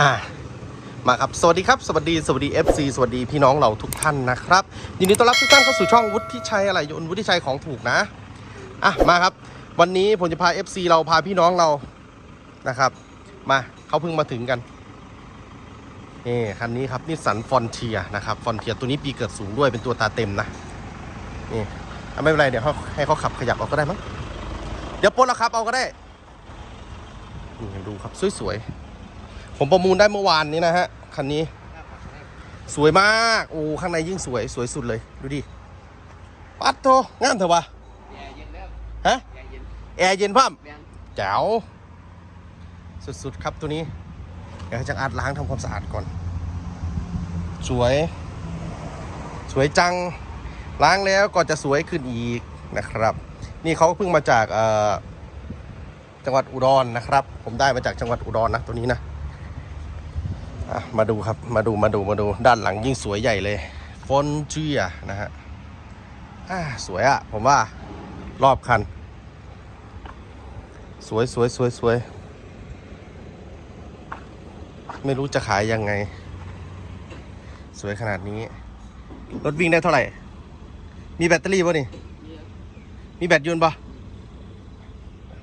อ่ามาครับ สวัสดีครับ สวัสดี สวัสดี FC สวัสดีพี่น้องเราทุกท่านนะครับ ยินดีต้อนรับทุกท่านเข้าสู่ช่องวุฒิชัยอะไรยนวุฒิชัยของถูกนะ อะ มาครับ วันนี้ผมจะพา FC เราพาพี่น้องเรา นะครับ มาเขาเพิ่งมาถึงกัน นี่คันนี้ครับนิสสันฟอนเทียนะครับ ฟอนเทียตัวนี้ปีเกิดสูงด้วย เป็นตัวตาเต็มนะ นี่ไม่เป็นไร เดี๋ยวให้เขาขับขยับเอาก็ได้มั้ง เดี๋ยวปลดแล้วครับ เอาก็ได้ นี่ดูครับ สวยๆ ผมประมูลได้เมื่อวานนี้นะฮะ คันนี้ สวยมาก โอ้ ข้างในยิ่งสวย สวยสุดเลย ดูดิ ปัดโตงามเถอะวะแอร์เย็นแล้วฮะแอร์เย็นแอร์เย็นพ่อมแจ๋ว สุดๆ ครับตัวนี้ เดี๋ยวจะอัดล้างทำความสะอาดก่อน สวย สวยจัง ล้างแล้วก็จะสวยขึ้นอีกนะครับ นี่เขาเพิ่งมาจากจังหวัดอุดรนะครับ ผมได้มาจากจังหวัดอุดรนะตัวนี้นะ มาดูครับมาดูมาดูมาดูด้านหลังยิ่งสวยใหญ่เลยฟอนเจียนะฮะอ่าสวยอะผมว่ารอบคัน สวยสวยสวยสวยไม่รู้จะขายยังไง สวยขนาดนี้ รถวิ่งได้เท่าไหร่ มีแบตเตอรี่ป่ะนี่ มีแบตยนต์ป่ะ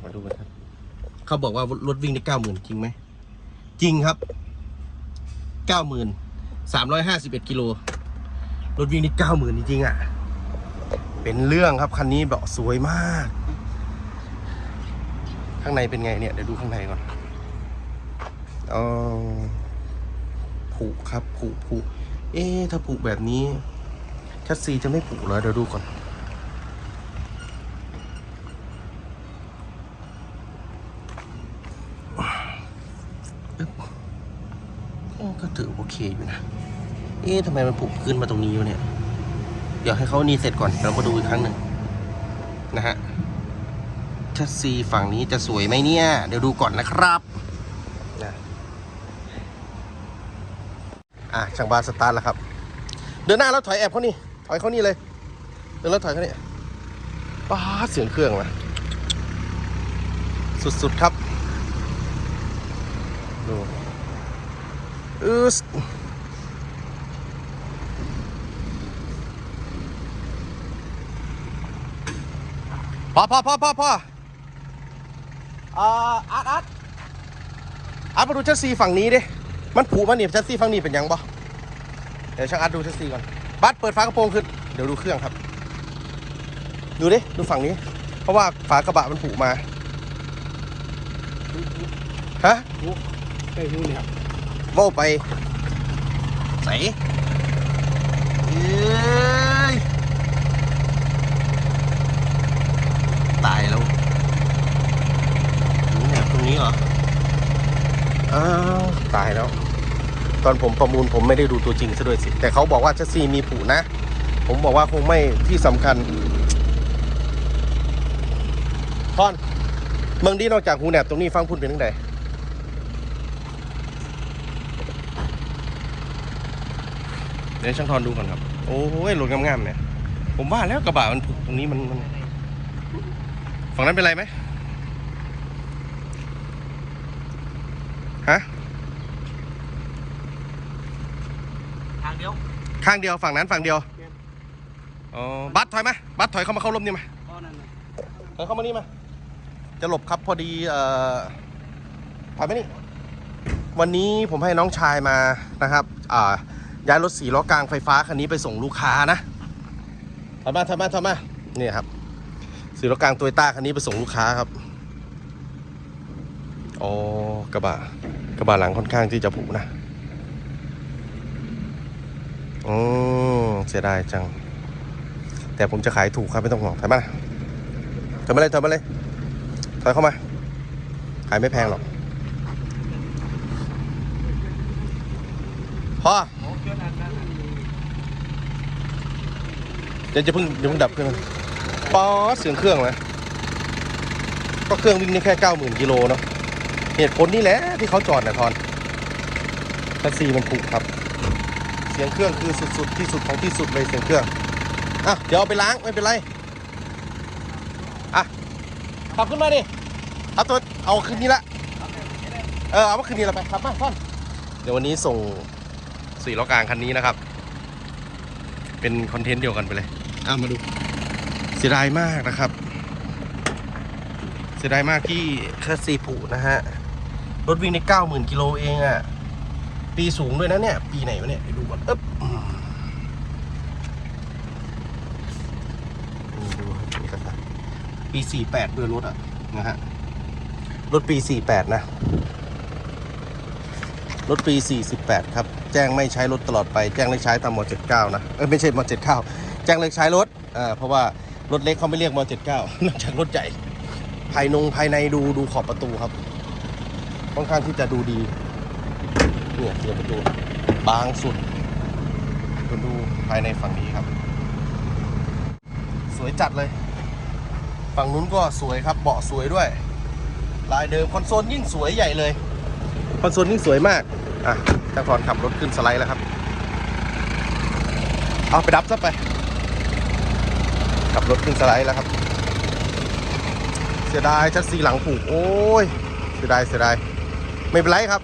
มาดูกันครับ เขาบอกว่ารถวิ่งได้เก้าหมื่นจริงไหม จริงครับ เก้าหมื่นสามร้อยห้าสิบเอ็ดกิโลรถวิ่งได้เก้าหมื่นจริงๆอะ เป็นเรื่องครับคันนี้แบบสวยมาก ข้างในเป็นไงเนี่ย เดี๋ยวดูข้างในก่อนเออผุครับผุผุเอ๊ะถ้าผุแบบนี้ชัดซีจะไม่ผุเหรอเดี๋ยวดูก่อน ปึ๊บโอ้ ก็ถือโอเคอยู่นะ เอ๊ะทำไมมันผุขึ้นมาตรงนี้วะเนี่ย เดี๋ยวให้เขานี่เสร็จก่อนเรามาดูอีกครั้งหนึ่งนะฮะชัดซีฝั่งนี้จะสวยไหมเนี่ย เดี๋ยวดูก่อนนะครับนะอะช่างบาสตาร์ทแล้วครับ เดินหน้าแล้วถอยแอบเขานี่ ถอยเขานี่เลย เดินแล้วถอยเขานี่ป้าเสียงเครื่องนะสุดๆครับดู อือพอพอพอพอพอเอ่ออาร์ตอาร์ตอาร์ตมาดูชัสซีฝั่งนี้ดิ มันผูมันหนีบชัสซีฝั่งนี้เป็นยังบ่เดี๋ยวช่างอาร์ตดูชัสซีก่อน บัสเปิดฝากระโปรงขึ้น เดี๋ยวดูเครื่องครับ ดูดิ ดูฝั่งนี้ เพราะว่าฝากระบะมันผูมา ฮะไอ้หูเนี่ย ครับโม่ไปใส่เอ้ยตายแล้วนี่เนี่ยตรงนี้เหรออ้าวตายแล้ว ตอนผมประมูลผมไม่ได้ดูตัวจริงซะด้วยสิ แต่เขาบอกว่าชัสซีมีผูนะ ผมบอกว่าคงไม่ที่สำคัญทอนเมืองดีนอกจากหูแหนบตรงนี้ฟังพุ่นเป็นทั้งใด ดี๋ยวช่างทอนดูก่อนครับ โอ้ยรถงามๆเนี่ยผมว่าแล้วกระบะมันผูกตรงนี้มันมัน ฝั่งนั้นเป็นไรไหมฮะทางเดียวข้างเดียวฝั่งนั้นฝั่งเดียวอ๋อบัสถอยมาบัสถอยเข้ามาเข้าร่มนี่มาก็นั่นน่ะถอยเข้ามานี่มาจะหลบครับพอดีเอ่อถอยไปนี่วันนี้ผมให้น้องชายมานะครับ อ่า ย้ายรถสี่ล้อกลางไฟฟ้าคันนี้ไปส่งลูกค้านะถอยมาถอยมาถอยมาเนี่ยครับสี่ล้อกลางตัวต้าคันนี้ไปส่งลูกค้าครับอ๋อกระบะกระบะหลังค่อนข้างที่จะผุนะอืมเสียดายจัง แต่ผมจะขายถูกครับไม่ต้องห่วงถอยมาถอยมาเลยถอยมาเลยถอยเข้ามา ขายไม่แพงหรอกพ่อ เดี๋ยวจะเพิ่งเดี๋ยวเพิ่งดับเครื่องป๊อดเสียงเครื่องนะก็เครื่องวิ่งได้แค่เก้าหมื่นกิโลเนาะเหตุผลนี่แหละที่เขาจอดนะทอนแท็กซี่มันผูกครับ เสียงเครื่องคือสุดๆที่สุดของที่สุดเลยเสียงเครื่องอะเดี๋ยวเอาไปล้างไม่เป็นไรอะขับขึ้นมาดิเอาตัวเอาขึ้นนี้ละเออเอามาขึ้นนี้ละไปขับมาท่อนเดี๋ยววันนี้ส่ง สี่ล้อกลางคันนี้นะครับ เป็นคอนเทนต์เดียวกันไปเลยอะมาดู เสียดายมากนะครับ เสียดายมากที่แค่ซีผุนะฮะ รถวิ่งในเก้าหมื่นกิโลเองอะ่ะ ปีสูงด้วยนะเนี่ย ปีไหนวะเนี่ยไปดูก่อนเอ๊บอืมนี่ดูเอกสารปีสี่แปดด้วยรถอะนะฮะ รถปีสี่แปดนะ รถปี 48 ครับ แจ้งไม่ใช้รถตลอดไปแจ้งเลิกใช้ตามม 79 นะเออไม่ใช่ม 79 แจ้งเลิกใช้รถอ่าเพราะว่ารถเล็กเขาไม่เรียกม 79 นอกจากรถใหญ่ภายนงภายในดูดูขอบประตูครับค่อนข้างที่จะดูดีเนี่ยเสียประตูบางสุดคุณดูภายในฝั่งนี้ครับ สวยจัดเลย ฝั่งนู้นก็สวยครับเบาะสวยด้วย ลายเดิมคอนโซลยิ่งสวยใหญ่เลย คอนโซลยิ่งสวยมากอะ จ้าพรขับรถขึ้นสไลด์แล้วครับ เอาไปดับซะไป ขับรถขึ้นสไลด์แล้วครับ เสียดายชัดซีหลังผูก โอ้ย เสียดายเสียดาย ไม่เป็นไรครับ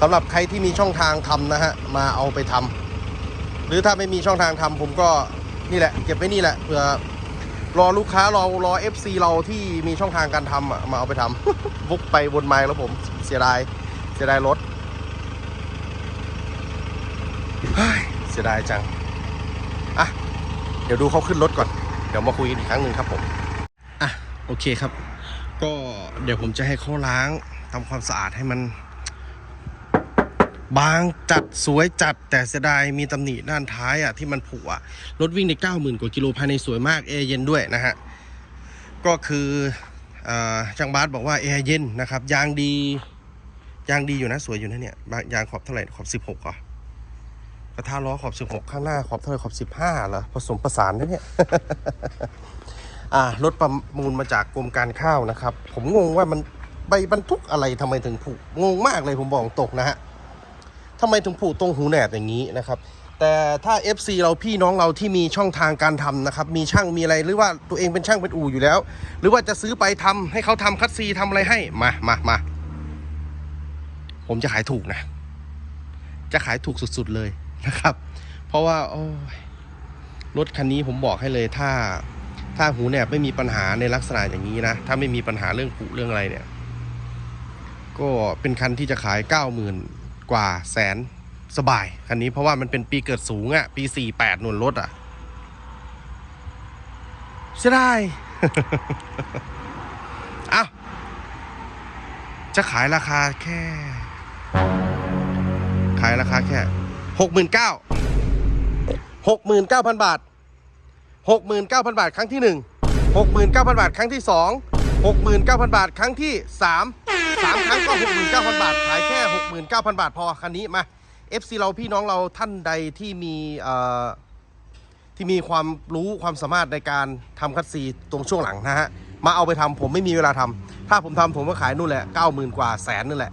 สำหรับใครที่มีช่องทางทำนะฮะ มาเอาไปทำ หรือถ้าไม่มีช่องทางทำผมก็นี่แหละ เก็บไว้นี่แหละเผื่อรอลูกค้ารอรอ FC เราที่มีช่องทางการทำอะมาเอาไปทำวกไปวนไมาแล้วผมเสียดายเสียดายรถ เสียดายจัง อะ เดี๋ยวดูเขาขึ้นรถก่อน เดี๋ยวมาคุยกันอีกครั้งหนึ่งครับผม อะ โอเคครับ ก็เดี๋ยวผมจะให้เขาล้างทำความสะอาดให้มัน บางจัดสวยจัดแต่เสียดายมีตำหนิด้านท้ายอะที่มันผุอะ รถวิ่งใน 90,000 กว่ากิโลภายในสวยมากแอร์เย็นด้วยนะฮะ ก็คืออาช่างบาสบอกว่าแอร์เย็นนะครับ ยางดี ยางดีอยู่นะ สวยอยู่นะเนี่ยยางขอบเท่าไหร่ขอบ 16เหรอ กระทะล้อขอบ 16 ข้างหน้าขอบเท่าไรขอบ 15เหรอผสมประสานนะเนี่ยอ่ารถประมูลมาจากกรมการข้าวนะครับ ผมงงว่ามันใบบรรทุกอะไรทำไมถึงผุงงมากเลยผมบอกตกนะฮะทำไมถึงผุตรงหูแหนบอย่างนี้นะครับแต่ถ้า FC เราพี่น้องเราที่มีช่องทางการทำนะครับ มีช่างมีอะไรหรือว่าตัวเองเป็นช่างเป็นอู่อยู่แล้ว หรือว่าจะซื้อไปทำให้เขาทำคัดซีทำอะไรให้มามามาผมจะขายถูกนะ จะขายถูกสุด ๆ เลย นะครับ เพราะว่าโอ้ยรถคันนี้ผมบอกให้เลยถ้า ถ้าหูแหนบไม่มีปัญหาในลักษณะอย่างนี้นะ ถ้าไม่มีปัญหาเรื่องผุเรื่องอะไรเนี่ย ก็เป็นคันที่จะขายเก้าหมื่นกว่าแสนสบาย คันนี้เพราะว่ามันเป็นปีเกิดสูงอะ่ะ ปีสี่แปดนุนรถอะ่ะเสียดายอ้าวจะขายราคาแค่ ขายราคาแค่ หกหมื่นเก้าหกหมื่นเก้าพันบาท69,000บาทครั้งที่1 69,000บาทครั้งที่2 69,000บาทครั้งที่3 3ครั้งก็69,000บาท ขายแค่69,000บาทพอคันนี้มา FC เราพี่น้องเราท่านใดที่มีเอ่อที่มีความรู้ความสามารถในการทำคัดซีตรงช่วงหลังนะฮะมาเอาไปทำผมไม่มีเวลาทำถ้าผมทำผมก็ขายนู่นแหละ90,000กว่าแสนนั่นแหละ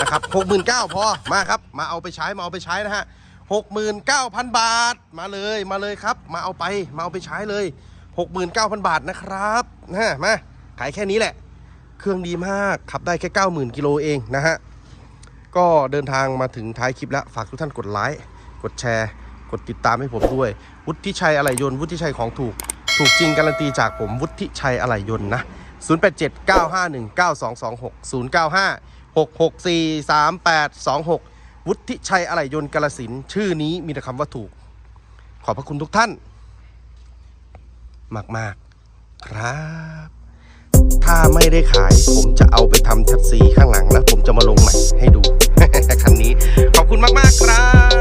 นะครับ69,000พอมาครับ มาเอาไปใช้มาเอาไปใช้นะฮะ 69,000 บาท มาเลยมาเลยครับ มาเอาไปมาเอาไปใช้เลย 69,000 บาทนะครับนะมาขายแค่นี้แหละ เครื่องดีมากขับได้แค่ 90,000กิโลเองนะฮะก็เดินทางมาถึงท้ายคลิปแล้วฝากทุกท่านกดไลค์กดแชร์ กดติดตามให้ผมด้วย วุฒิชัยอะไหล่ยนต์วุฒิชัยของถูก ถูกจริงการันตีจากผมวุฒิชัยอะไหล่ยนต์นะ 087 951 9226 095 664 3826 วุฒิชัยอะไหล่ยนต์กาลสินชื่อนี้มีแต่คำว่าถูก ขอบพระคุณทุกท่าน มาก ๆ ครับ ถ้าไม่ได้ขายผมจะเอาไปทำแท็กซีข้างหลังแล้วผมจะมาลงใหม่ให้ดู คันนี้ ขอบคุณมาก ๆ ครับ